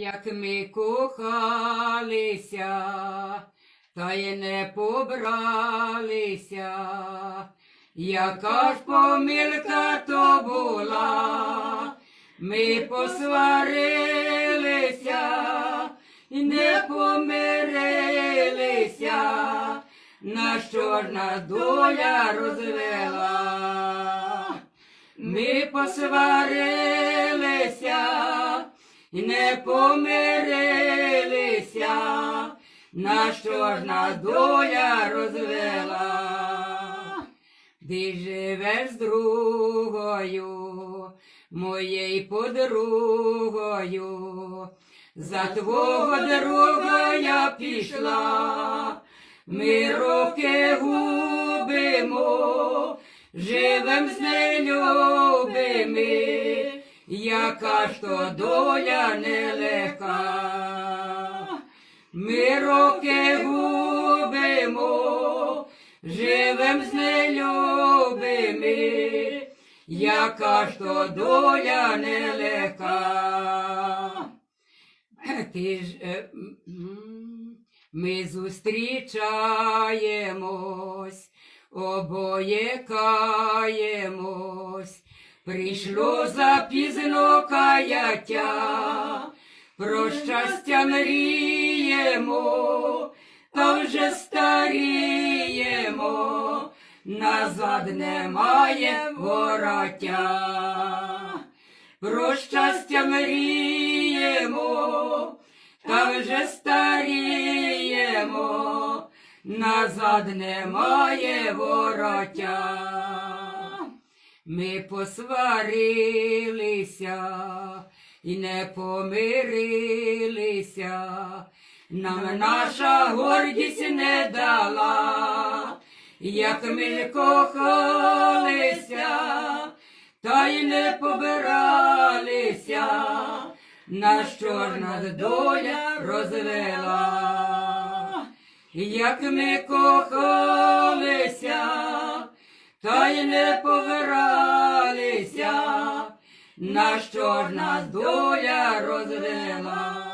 як ми кохалися, та й не побралися, яка ж помилка то була, ми посварилися і не помирилися, на нас доля розвела. Ми посварилися не помирилися, на що ж нас доля розвела. Ти живеш з другою, моєю подругою, за твого друга я пішла, ми роки губимо, живем з нелюбими, яка ж то доля нелегка. Ми роки губимо, живем з нелюбими, яка ж то доля нелегка. Ти ж, е, ми зустрічаємось, обоє каємось, прийшло запізно каяття, про щастя мріємо, та вже старіємо, назад немає вороття. Про щастя мріємо, та вже старіємо, назад немає вороття. Ми посварилися і не помирилися, нам наша гордість не дала, як ми кохалися, та й не побиралися, нас доля розвела, як ми кохалися, та й не побиралися, на що ж нас доля розвела.